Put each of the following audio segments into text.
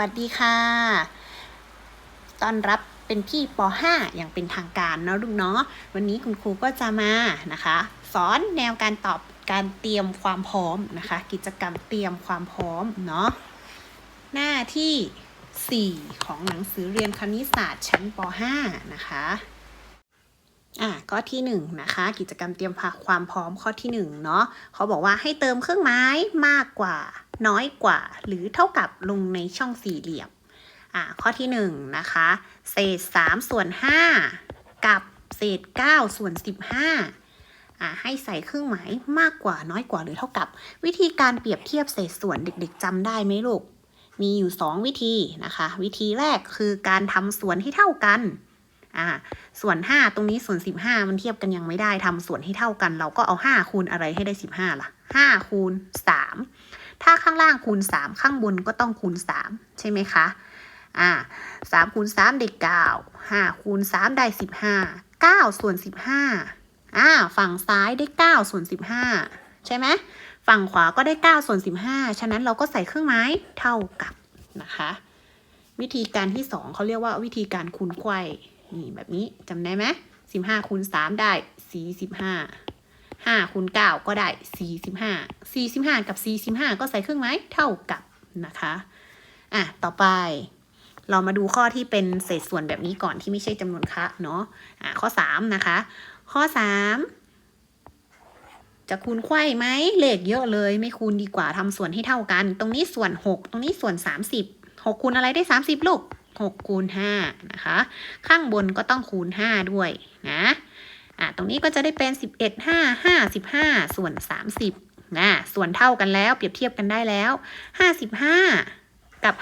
วัสดีค่ะต้อนรับเป็นพี่ป .5 อย่างเป็นทางการเนาะลูกเนาะ วันนี้คุณครูก็จะมานะคะ สอนแนวการตอบการเตรียมความพร้อมนะคะ กิจกรรมเตรียมความพร้อมเนาะ หน้าที่ 4 ของหนังสือเรียนคณิตศาสตร์ชั้นป .5 นะคะอะข้อที่1นะคะ กิจกรรมเตรียมความพร้อมข้อที่1เนาะเขาบอกว่าให้เติมเครื่องไม้มากกว่า น้อยกว่า หรือเท่ากับลงในช่องสี่เหลี่ยมอะข้อที่1นะคะ เศษ 3 ส่วน 5 กับเศษ 9 ส่วน 15อะให้ใส่เครื่องหมายมากกว่าน้อยกว่าหรือเท่ากับ วิธีการเปรียบเทียบเศษส่วนเด็กๆจำได้ไหมลูก มีอยู่ 2 วิธีนะคะ วิธีแรกคือการทำส่วนให้เท่ากันอ่าส่วน 5 ตรงนี้ส่วน 15 มันเทียบกันยังไม่ได้ทำส่วนให้เท่ากัน เราก็เอา 5 คูณอะไรให้ได้ 15ล่ะ5คูณ3 ถ้าข้างล่างคูณ 3 ข้างบนก็ต้องคูณ 3 ใช่ไหมคะอ่า3คูณ3ได้9 5คูณ3ได้15 9ส่วน15อ่าฝั่งซ้ายได้9ส่วน15ใช่ไหมฝั่งขวาก็ได้9ส่วน15ฉะนั้นเราก็ใส่เครื่องไม้เท่ากับนะคะ วิธีการที่2เขาเรียกว่าวิธีการคูณไขว้นี่แบบนี้จำได้ไหมสิบห้าคูณสามได้สี่สิบห้า ห้าคูณเก้าก็ได้สี่สิบห้าสี่สิบห้ากับสี่สิบห้าก็ใส่เครื่องไม้เท่ากับนะคะอะต่อไป เรามาดูข้อที่เป็นเศษส่วนแบบนี้ก่อนที่ไม่ใช่จำนวนคะเนาะอะข้อสามนะคะ ข้อสามจะคูณไขว้ไหมเลขเยอะเลยไม่คูณดีกว่าทำส่วนให้เท่ากัน ตรงนี้ส่วนหกตรงนี้ส่วนสามสิบหกคูณอะไรได้สามสิบลูก 6 คูณ 5 นะคะ ข้างบนก็ต้องคูณ 5 ด้วยนะ อะตรงนี้ก็จะได้เป็น 11 5 55ส่วน 30นะส่วนเท่ากันแล้วเปรียบเทียบกันได้แล้ว 55 กับ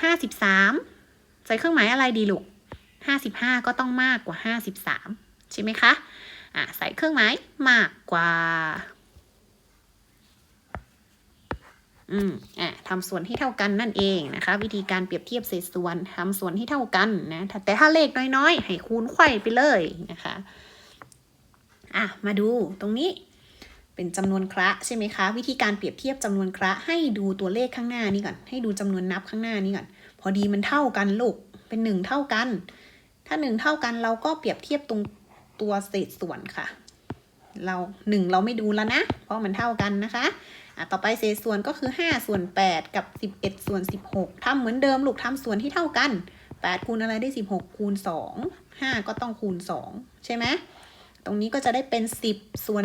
53 ใส่เครื่องหมายอะไรดีลูก 55 ก็ต้องมากกว่า 53 ใช่ไหมคะอะใส่เครื่องหมายมากกว่าอืมอะทำส่วนให้เท่ากันนั่นเองนะคะ วิธีการเปรียบเทียบเศษส่วนทำส่วนให้เท่ากันนะแต่ถ้าเลขน้อยๆ ให้คูณไขว้ไปเลยนะคะ อะ มาดูตรงนี้เป็นจำนวนคระใช่ไหมคะ วิธีการเปรียบเทียบจำนวนคระให้ดูตัวเลขข้างหน้านี้ก่อน ให้ดูจำนวนนับข้างหน้านี้ก่อน พอดีมันเท่ากันลูกเป็นหนึ่งเท่ากัน ถ้าหนึ่งเท่ากันเราก็เปรียบเทียบตรงตัวเศษส่วนค่ะ เราหนึ่งเราไม่ดูแล้วนะ เพราะมันเท่ากันนะคะอะต่อไปเศษส่วนก็คือ 5 ส่วน 8 กับ 11 ส่วน 16ทำเหมือนเดิมลูกทำส่วนที่เท่ากัน8คูณอะไรได้ 16 คูณ 2 5 ก็ต้องคูณ 2 ใช่ไหม ตรงนี้ก็จะได้เป็น 10 ส่วน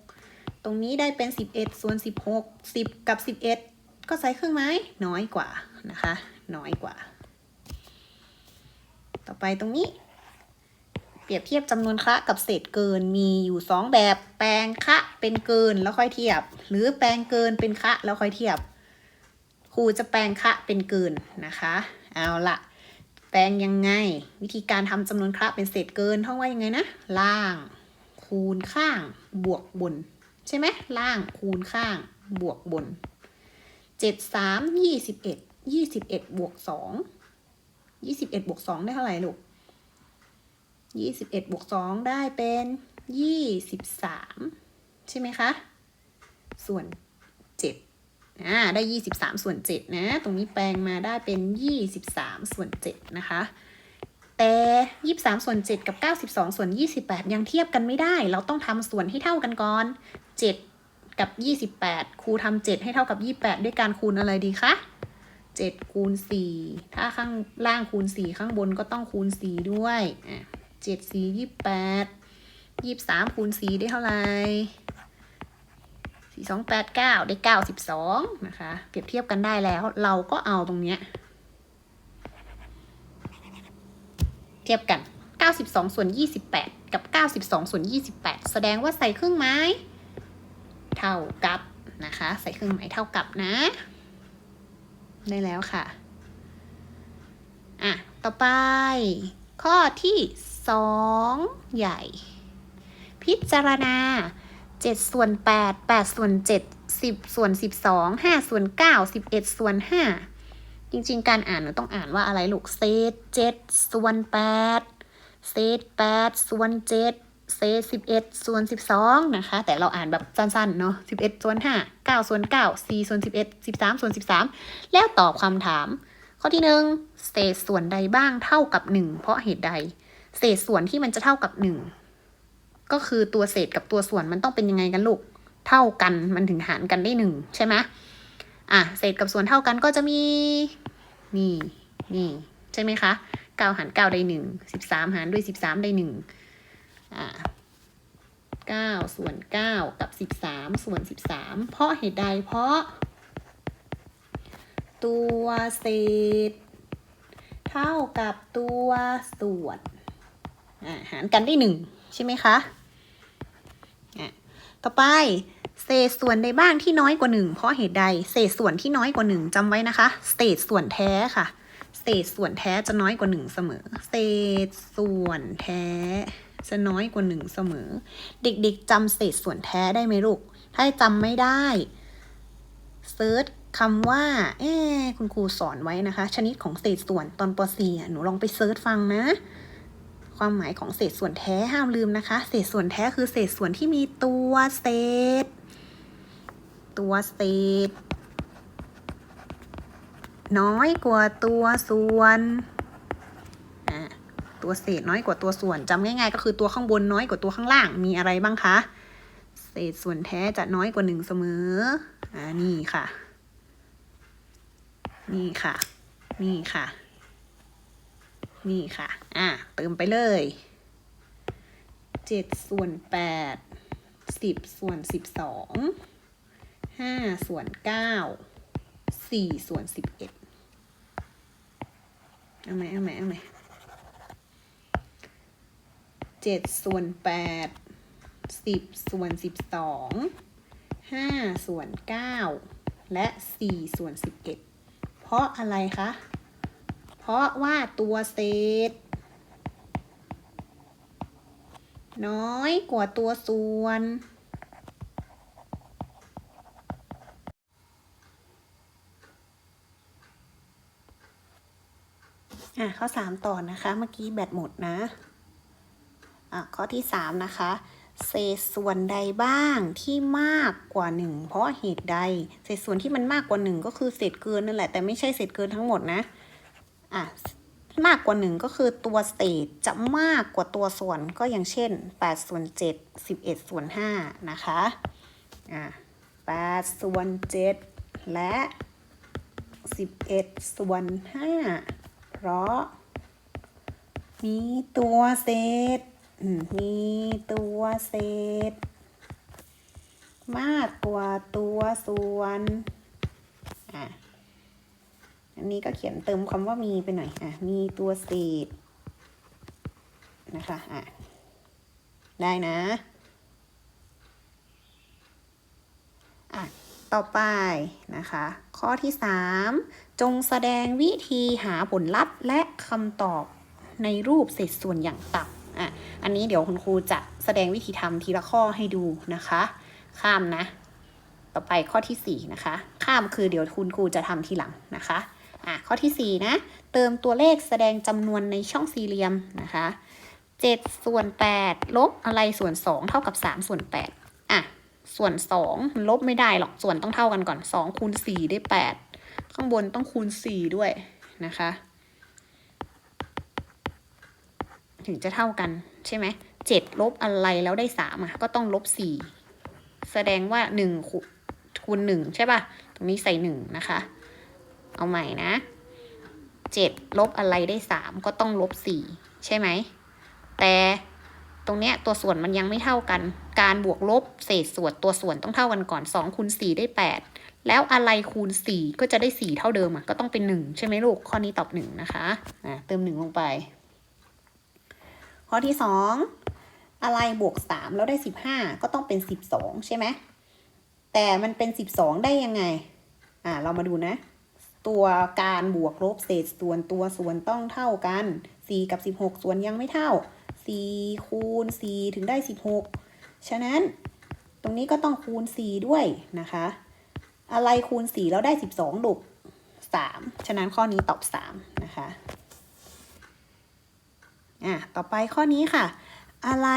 16 ตรงนี้ได้เป็น 11 ส่วน 16 10 กับ 11 ก็ใช้เครื่องไม้น้อยกว่านะคะ น้อยกว่า ต่อไปตรงนี้ เปรียบเทียบจำนวนคะกับเศษเกินมีอยู่ 2 แบบแปลงคะเป็นเกินแล้วค่อยเทียบ หรือแปลงเกินเป็นคะแล้วค่อยเทียบครูจะแปลงคะเป็นเกินนะคะ เอาละ แปลงยังไง วิธีการทำจำนวนคระเป็นเศษเกินท่องว่ายังไงนะ ล่าง คูณข้าง บวกบน ใช่ไหมล่างคูณข้าง บวกบนเจ็ดสามยี่สิบเอ็ดยี่สิบเอ็ดบวกสองยี่สิบเอ็ดบวกสองได้เท่าไหร่ลูกยี่สิบเอ็ดบวกสองได้เป็นยี่สิบสามใช่ไหมคะ ส่วน อ่าได้ยี่สิบสามส่วนเจ็ดนะ ตรงนี้แปลงมาได้เป็นยี่สิบสามส่วนเจ็ดนะคะ แต่ยี่สิบสามส่วนเจ็ดกับเก้าสิบสองส่วนยี่สิบแปดยังเทียบกันไม่ได้ เราต้องทำส่วนให้เท่ากันก่อนเจ็ดกับยี่สิบแปดครูทำเจ็ดให้เท่ากับยี่แปดด้วยการคูณอะไรดีคะเจ็ดคูณสี่ถ้าข้างล่างคูณสี่ข้างบนก็ต้องคูณสี่ด้วยอะเจ็ดสี่ยี่แปดยี่สามคูณสี่ได้เท่าไหร่ สี่สองแปดเก้าได้เก้าสิบสองนะคะ เปรียบเทียบกันได้แล้ว เราก็เอาตรงเนี้ยเทียบกันเก้าสิบสองส่วนยี่สิบแปดกับเก้าสิบสองส่วนยี่สิบแปดแสดงว่าใส่เครื่องไม้ เท่ากับนะคะ ใส่เครื่องหมายเท่ากับนะ ได้แล้วค่ะ อะ ต่อไป ข้อที่สองใหญ่ พิจารณา 7 ส่วน 8 8 ส่วน 7 10 ส่วน 12 5 ส่วน 9 11 ส่วน 5 จริงๆ การอ่านเราต้องอ่านว่าอะไรลูกเศษ7ส่วน 8 เศษ 8 ส่วน 7 เศษ 11 ส่วน 12 นะคะ แต่เราอ่านแบบสั้นๆ เนาะ11 ส่วน 5 9 ส่วน 9 4 ส่วน 11 13 ส่วน 13 แล้วตอบคำถาม ข้อที่หนึ่งเศษส่วนใดบ้างเท่ากับหนึ่งเพราะเหตุใด เศษส่วนที่มันจะเท่ากับหนึ่ง ก็คือตัวเศษกับตัวส่วนมันต้องเป็นยังไงกันลูก เท่ากันมันถึงหารกันได้หนึ่งใช่ไหมอะเศษกับส่วนเท่ากันก็จะมี นี่นี่ ใช่ไหมคะเก้าหารเก้าได้หนึ่งสิบสามหารด้วยสิบสามได้หนึ่งอ่าเก้าส่วนเก้ากับสิบสามส่วนสิบสามเพราะเหตุใดเพราะ ตัวเศษ เท่ากับตัวส่วนอ่าหารกันได้หนึ่งใช่ไหมคะ ต่อไป เศษส่วนใดบ้างที่น้อยกว่าหนึ่งเพราะเหตุใด เศษส่วนที่น้อยกว่าหนึ่งจำไว้นะคะ เศษส่วนแท้ค่ะ เศษส่วนแท้จะน้อยกว่าหนึ่งเสมอ เศษส่วนแท้จะน้อยกว่าหนึ่งเสมอ เด็กๆจำเศษส่วนแท้ได้ไหมลูก ถ้าจำไม่ได้เซิร์ชคำว่าเอ๊คุณครูสอนไว้นะคะ ชนิดของเศษส่วนตอนป .4 หนูลองไปเซิร์ชฟังนะ ความหมายของเศษส่วนแท้ห้ามลืมนะคะ เศษส่วนแท้คือเศษส่วนที่มีตัวเศษ ตัวเศษ น้อยกว่าตัวส่วนตัวเศษน้อยกว่าตัวส่วนจำง่ายๆ ก็คือตัวข้างบนน้อยกว่าตัวข้างล่างมีอะไรบ้างคะ เศษส่วนแท้จะน้อยกว่าหนึ่งเสมออ่านี่ค่ะ นี่ค่ะ นี่ค่ะ นี่ค่ะ อะ เติมไปเลยเจ็ดส่วนแปดสิบส่วนสิบสองห้าส่วนเก้าสี่ส่วนสิบเอ็ดเอาไหมเอาไหมเอาไหมเจ็ดส่วนแปดสิบส่วนสิบสองห้าส่วนเก้าและสี่ส่วนสิบเอ็ดเพราะอะไรคะ เพราะว่าตัวเศษ น้อยกว่าตัวส่วน อะข้อสามต่อนะคะ เมื่อกี้แบตหมดนะ อะ ข้อที่สามนะคะเศษส่วนใดบ้างที่มากกว่าหนึ่งเพราะเหตุใด เศษส่วนที่มันมากกว่าหนึ่งก็คือเศษเกินนั่นแหละแต่ไม่ใช่เศษเกินทั้งหมดนะ อะมากกว่าหนึ่งก็คือตัวเศษจะมากกว่าตัวส่วนก็อย่างเช่น8ส่วน7 11ส่วน5นะคะอะ8ส่วน7และ 11ส่วน5เพราะ มีตัวเศษมมีตัวเศษ มากกว่าตัวส่วนอะ อันนี้ก็เขียนเติมคำว่ามีไปหน่อยอะมีตัวเศษนะคะอะได้นะอะต่อไปนะคะ ข้อที่ 3 จงแสดงวิธีหาผลลัพธ์และคำตอบในรูปเศษส่วนอย่างต่ำอะอันนี้เดี๋ยวคุณครูจะแสดงวิธีทำทีละข้อให้ดูนะคะ ข้ามนะ ต่อไปข้อที่ 4 นะคะ ข้ามคือเดี๋ยวคุณครูจะทำทีหลังนะคะ อะข้อที่ 4 นะ เติมตัวเลขแสดงจำนวนในช่องสี่เหลี่ยมนะคะ 7 ส่วน 8 ลบอะไรส่วน 2 เท่ากับ 3 ส่วน 8 อะ ส่วน 2 ลบไม่ได้หรอกส่วนต้องเท่ากันก่อน 2 คูณ 4 ได้ 8 ข้างบนต้องคูณ 4 ด้วยนะคะ ถึงจะเท่ากันใช่ไหม7ลบอะไรแล้วได้3อะ ก็ต้องลบ4แสดงว่า1คูณ1ใช่ป่ะ ตรงนี้ใส่1นะคะ เอาใหม่นะเจ็ดลบอะไรได้สามก็ต้องลบสี่ใช่ไหม แต่ตรงเนี้ยตัวส่วนมันยังไม่เท่ากัน การบวกลบเศษส่วนตัวส่วนต้องเท่ากันก่อนสองคูณสี่ได้แปดแล้วอะไรคูณสี่ก็จะได้สี่เท่าเดิมอะก็ต้องเป็นหนึ่งใช่ไหมลูก ข้อนี้ตอบหนึ่งนะคะอ่าเติมหนึ่งลงไป ข้อที่สองอะไรบวกสามแล้วได้สิบห้าก็ต้องเป็นสิบสองใช่ไหมแต่มันเป็นสิบสองได้ยังไง อ่าเรามาดูนะ ตัวการบวกลบเศษส่วนตัวส่วนต้องเท่ากัน 4 กับ 16 ส่วนยังไม่เท่า 4 คูณ 4 ถึงได้ 16 ฉะนั้นตรงนี้ก็ต้องคูณ 4 ด้วยนะคะ อะไรคูณ 4 แล้วได้ 12ลูก3 ฉะนั้นข้อนี้ตอบ 3 นะคะอะต่อไปข้อนี้ค่ะ อะไร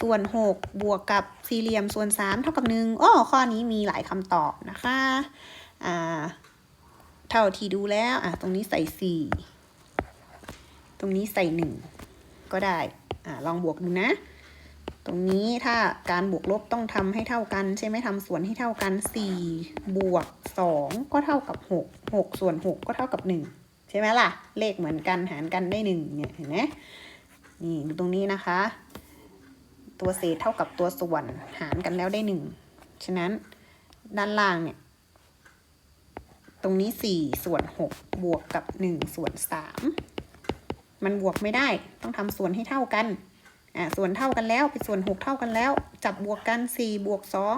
ส่วน 6 บวกกับสี่เหลี่ยมส่วน 3 เท่ากับ1อ้อข้อนี้มีหลายคำตอบนะคะอ่า เท่าที่ดูแล้วอะตรงนี้ใส่สี่ตรงนี้ใส่หนึ่งก็ได้อะลองบวกดูนะ ตรงนี้ถ้าการบวกลบต้องทำให้เท่ากัน ใช่ไหมทำส่วนให้เท่ากันสี่บวกสองก็เท่ากับหกหกส่วนหกก็เท่ากับหนึ่งใช่ไหมล่ะ เลขเหมือนกันหารกันได้หนึ่งเนี่ยเห็นไหมนี่ดูตรงนี้นะคะ ตัวเศษเท่ากับตัวส่วนหารกันแล้วได้หนึ่งฉะนั้นด้านล่างเนี่ย ตรงนี้สี่ส่วนหกบวกกับหนึ่งส่วนสามมันบวกไม่ได้ต้องทำส่วนให้เท่ากันอ่าส่วนเท่ากันแล้วเป็นส่วนหกเท่ากันแล้ว จับบวกกันสี่บวกสอง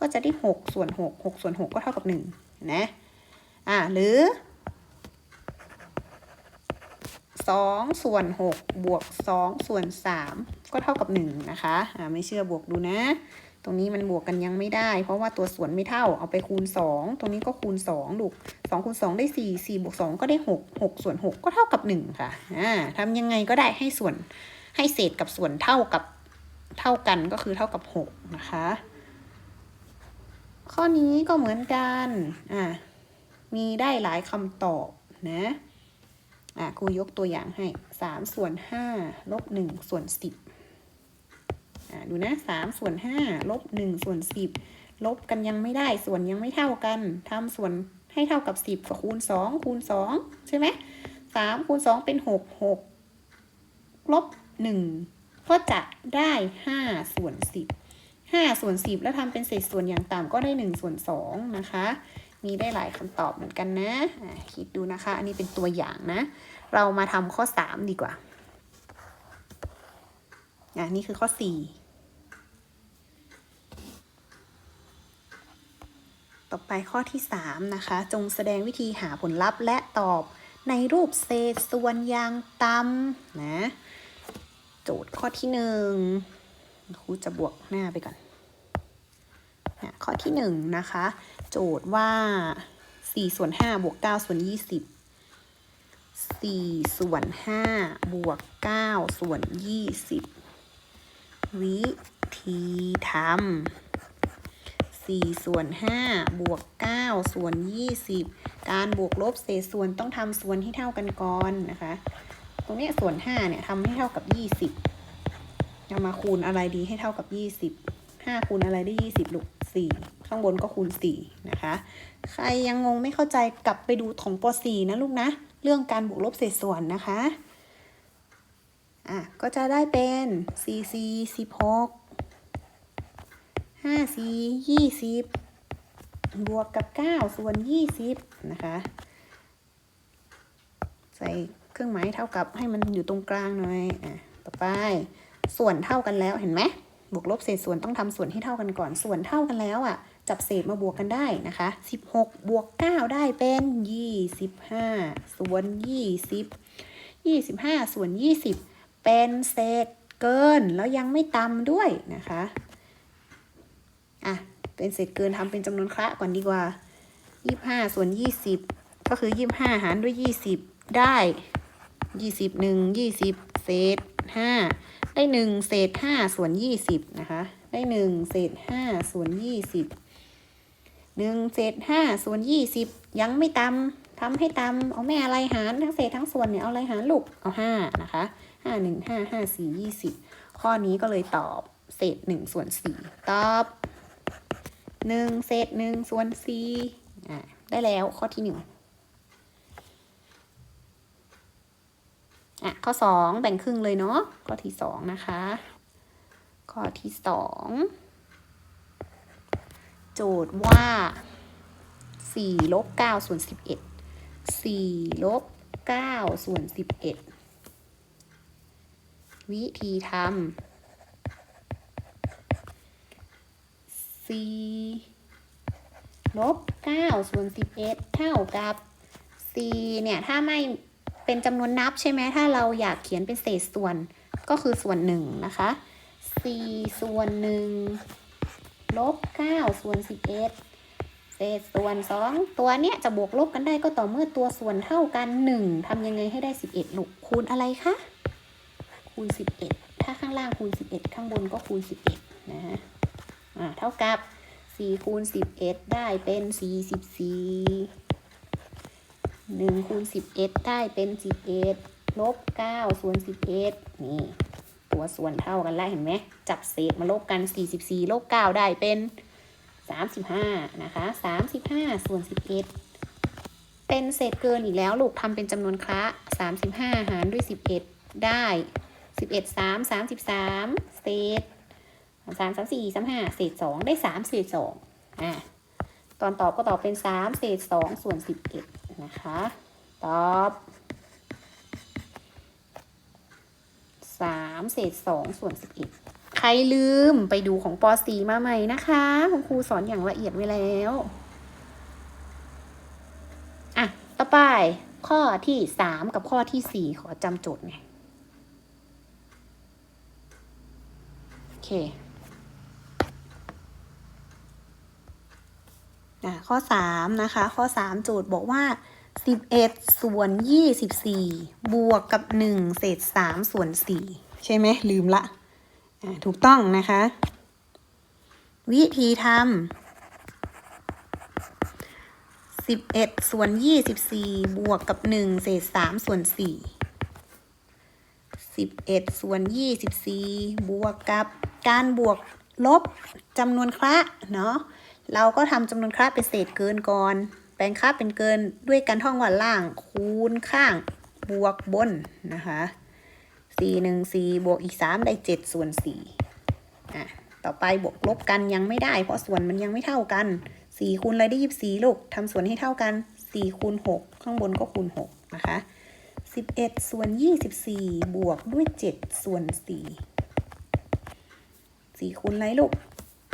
ก็จะได้หกส่วนหกหกส่วนหกก็เท่ากับหนึ่งนะอ่าหรือสองส่วนหกบวกสองส่วนสามก็เท่ากับหนึ่งนะคะอ่าไม่เชื่อบวกดูนะ ตรงนี้มันบวกกันยังไม่ได้ เพราะว่าตัวส่วนไม่เท่าเอาไปคูณสองตรงนี้ก็คูณสองลูกสองคูณสองได้สี่สี่บวกสองก็ได้หกหกส่วนหกก็เท่ากับหนึ่งค่ะอ่าทำยังไงก็ได้ให้ส่วนให้เศษกับส่วนเท่ากับเท่ากันก็คือเท่ากับหกนะคะ ข้อนี้ก็เหมือนกันอ่ามีได้หลายคำตอบนะอะครูยกตัวอย่างให้สามส่วนห้าลบหนึ่งส่วนสิบ ดูนะสามส่วนห้าลบหนึ่งส่วนสิบลบกันยังไม่ได้ส่วนยังไม่เท่ากันทำส่วนให้เท่ากับสิบก็คูณสองคูณสองใช่ไหมสามคูณสองเป็นหกหกลบหนึ่งก็จะได้ห้าส่วนสิบห้าส่วนสิบแล้วทำเป็นเศษส่วนอย่างต่ำก็ได้หนึ่งส่วนสองนะคะ มีได้หลายคำตอบเหมือนกันนะะคิดดูนะคะ อันนี้เป็นตัวอย่างนะ เรามาทำข้อสามดีกว่าอะนี่คือข้อสี่ ต่อไปข้อที่3นะคะ จงแสดงวิธีหาผลลัพธ์และตอบในรูปเศษส่วนยางตำนะ โจทย์ข้อที่หนึ่งครูจะบวกหน้าไปก่อนนะข้อที่หนึ่งนะคะ โจทย์ว่า4ส่วน5บวก9ส่วน20 4ส่วน5บวก9ส่วน20 วิธีทำ 4 ส่วน 5 บวก 9 ส่วน 20 การบวกลบเศษส่วนต้องทำส่วนให้เท่ากันก่อนนะคะ ตรงนี้ส่วน 5 เนี่ยทำให้เท่ากับ 20จะมาคูณอะไรดีให้เท่ากับ 20 5 คูณอะไรได้ 20ลูก4ข้างบนก็คูณ 4 นะคะ ใครยังงงไม่เข้าใจกลับไปดูของป .4 นะลูกนะ เรื่องการบวกลบเศษส่วนนะคะ อะ ก็จะได้เป็น4 4 16 ห้าสี่ยี่สิบบวกกับเก้าส่วนยี่สิบนะคะ ใส่เครื่องหมายเท่ากับให้มันอยู่ตรงกลางหน่อยอะต่อไป ส่วนเท่ากันแล้วเห็นไหมบวกลบเศษส่วนต้องทำส่วนให้เท่ากันก่อน ส่วนเท่ากันแล้วอะ จับเศษมาบวกกันได้นะคะสิบหกบวกเก้าได้เป็นยี่สิบห้าส่วนยี่สิบยี่สิบห้าส่วนยี่สิบเป็นเศษเกินแล้วยังไม่ตำด้วยนะคะ อะ เป็นเศษเกินทำเป็นจำนวนคละก่อนดีกว่ายี่ห้าส่วนยี่สิบก็คือยี่ห้าหารด้วยยี่สิบได้ยี่สิบหนึ่งยี่สิบเศษห้าได้หนึ่งเศษห้าส่วนยี่สิบนะคะ ได้หนึ่งเศษห้าส่วนยี่สิบหนึ่งเศษห้าส่วนยี่สิบยังไม่ตำทำให้ตำเอาแม่อะไรหารทั้งเศษทั้งส่วนเนี่ยเอาอะไรหารลูกเอาห้านะคะห้าหนึ่งห้าห้าสี่ยี่สิบข้อนี้ก็เลยตอบเศษหนึ่งส่วนสี่ตอบ หนึ่งเศษหนึ่งส่วนสี่อะได้แล้วข้อที่หนึ่งอะข้อสองแบ่งครึ่งเลยเนาะข้อที่สองนะคะ ข้อที่สองโจทย์ว่าสี่ลบเก้าส่วนสิบเอ็ดสี่ลบเก้าส่วนสิบเอ็ดวิธีทำ สี่ลบเก้าส่วนสิบเอ็ดเท่ากับสี่เนี่ย ถ้าไม่เป็นจำนวนนับใช่ไหมถ้าเราอยากเขียนเป็นเศษส่วนก็คือส่วนหนึ่งนะคะสี่ส่วนหนึ่งลบเก้าส่วนสิบเอ็ดเศษส่วนสองตัวเนี้ยจะบวกลบกันได้ก็ต่อเมื่อตัวส่วนเท่ากันหนึ่งทำยังไงให้ได้สิบเอ็ดลูกคูณอะไรคะคูณสิบเอ็ดถ้าข้างล่างคูณสิบเอ็ดข้างบนก็คูณสิบเอ็ดนะฮะ อ่าเท่ากับ4คูณ11ได้เป็น44หนึ่งคูณสิบเอ็ดได้เป็นสิบเอ็ดลบเก้าส่วนสิบเอ็ดนี่ ตัวส่วนเท่ากันแล้วเห็นไหมจับเศษมาลบกันสี่สิบสี่ลบเก้าได้เป็นสามสิบห้านะคะสามสิบห้าส่วนสิบเอ็ดเป็นเศษเกินอีกแล้วลูกทำเป็นจำนวนคละสามสิบห้าหารด้วยสิบเอ็ดได้สิบเอ็ดสามสามสิบสามเศษ สามสามสี่สามห้าเศษสองได้สามเศษสองอะตอนตอบก็ตอบเป็นสามเศษสองส่วนสิบเอ็ดนะคะ ตอบสามเศษสองส่วนสิบเอ็ดใครลืมไปดูของป .4 มาใหม่นะคะคุณครูสอนอย่างละเอียดไว้แล้วอะต่อไปข้อที่สามกับข้อที่สี่ขอจำโจทย์ไงโอเค อะข้อ3นะคะข้อ 3 โจทย์บอกว่า 11 ส่วน 24 บวกกับ 1 เศษ 3 ส่วน 4 ใช่ไหมลืมละอะถูกต้องนะคะ วิธีทำ11 ส่วน 24 บวกกับ 1 เศษ 3 ส่วน 4 11 ส่วน 24 บวกกับการบวกลบจำนวนคละเนาะ เราก็ทำจำนวนคราเป็นเศษเกินก่อน แปลงค่าเป็นเกินด้วยการท่องว่าล่างคูณข้างบวกบนนะคะสี่หนึ่งสี่บวกอีกสามได้เจ็ดส่วนสี่อะต่อไปบวกลบกันยังไม่ได้ เพราะส่วนมันยังไม่เท่ากันสี่คูณอะไรได้ยี่สิบสี่ลูกทำส่วนให้เท่ากันสี่คูณหกข้างบนก็คูณหกนะคะสิบเอ็ดส่วนยี่สิบสี่บวกด้วยเจ็ดส่วนสี่สี่คูณอะไรลูก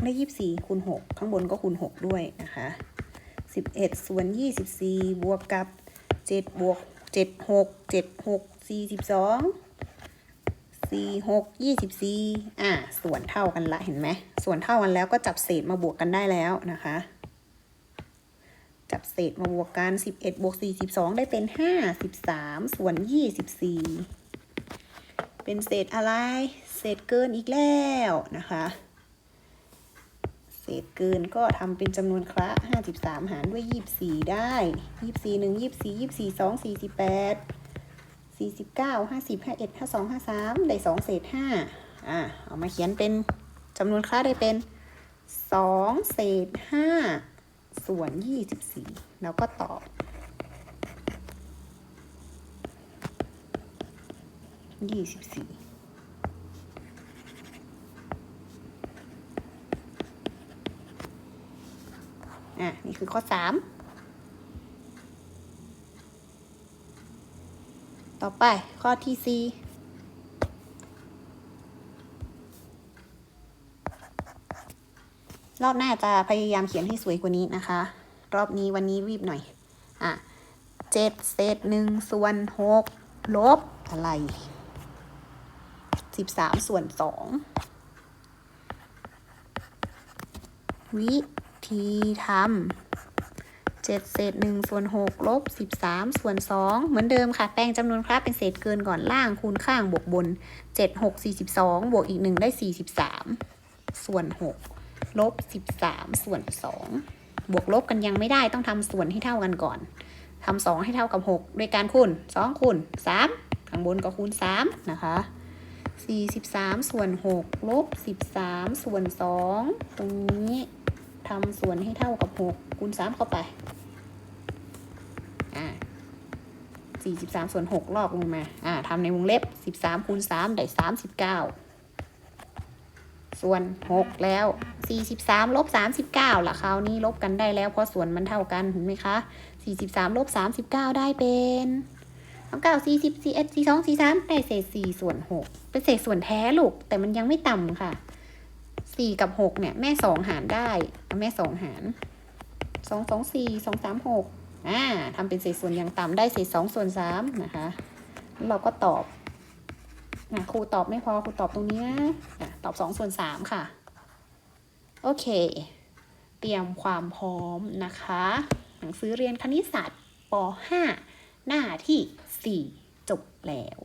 ได้ยี่สี่คูณหกข้างบนก็คูณหกด้วยนะคะสิบเอ็ดส่วนยี่สิบสี่บวกกับเจ็ดบวกเจ็ดหกเจ็ดหกสี่สิบสองสี่หกยี่สิบสี่อะส่วนเท่ากันละเห็นไหม ส่วนเท่ากันแล้วก็จับเศษมาบวกกันได้แล้วนะคะ จับเศษมาบวกกันสิบเอ็ดบวกสี่สิบสองได้เป็นห้าสิบสามส่วนยี่สิบสี่เป็นเศษอะไร เศษเกินอีกแล้วนะคะ เศษเกินก็ทำเป็นจำนวนคละห้าสิบสามหารด้วยยี่บสี่ได้ยี่บสี่หนึ่งยี่บสี่ยี่บสี่สองสี่สิบแปดสี่สิบเก้าห้าสิบห้าเอ็ดห้าสองห้าสามได้สองเศษห้าอะเอามาเขียนเป็นจำนวนคละได้เป็นสองเศษห้าส่วนยี่สิบสี่แล้วก็ตอบยี่สิบี่ อะนี่คือข้อสามต่อไปข้อที่สี่รอบหน้าจะพยายามเขียนให้สวยกว่านี้นะคะ รอบนี้วันนี้รีบหน่อย อะเจ็ดเศษหนึ่งส่วนหกลบอะไรสิบสามส่วนสองวิ ธีทำเจ็ดเศษหนึ่งส่วนหกลบสิบสามส่วนสองเหมือนเดิมค่ะ แปลงจำนวนคราเป็นเศษเกินก่อนล่างคูณข้างบวกบนเจ็ดหกสี่สิบสองบวกอีกหนึ่งได้สี่สิบสามส่วนหกลบสิบสามส่วนสองบวกลบกันยังไม่ได้ต้องทำส่วนให้เท่ากันก่อนทำสองให้เท่ากับหกด้วยการคูณสองคูณสามข้างบนก็คูณสามนะคะสี่สิบสามส่วนหกลบสิบสามส่วนสองตรงนี้ ทำส่วนให้เท่ากับหกคูณสามเข้าไป อ่าสี่สิบสามส่วนหกลอกลงมา อ่าทำในวงเล็บสิบสามคูณสามได้สามสิบเก้าส่วนหกแล้วสี่สิบสามลบสามสิบเก้าล่ะคราวนี้ลบกันได้แล้วเพราะส่วนมันเท่ากันเห็นไหมคะสี่สิบสามลบสามสิบเก้าได้เป็นสองเก้าสี่สิบสี่เอ็ดสี่สองสี่สามได้เศษสี่ส่วนหกเป็นเศษส่วนแท้ลูกแต่มันยังไม่ต่ำค่ะ สี่กับหกเนี่ย แม่สองหารได้แม่สองหารสองสองสี่สองสามหกอ่าทำเป็นเศษส่วนอย่างต่ำได้เศษสองส่วนสามนะคะแล้วเราก็ตอบนะครูตอบไม่พอครูตอบตรงนี้นะตอบสองส่วนสามค่ะ โอเค เตรียมความพร้อมนะคะ หนังสือเรียนคณิตศาสตร์ป .5 หน้าที่ 4 จบแล้ว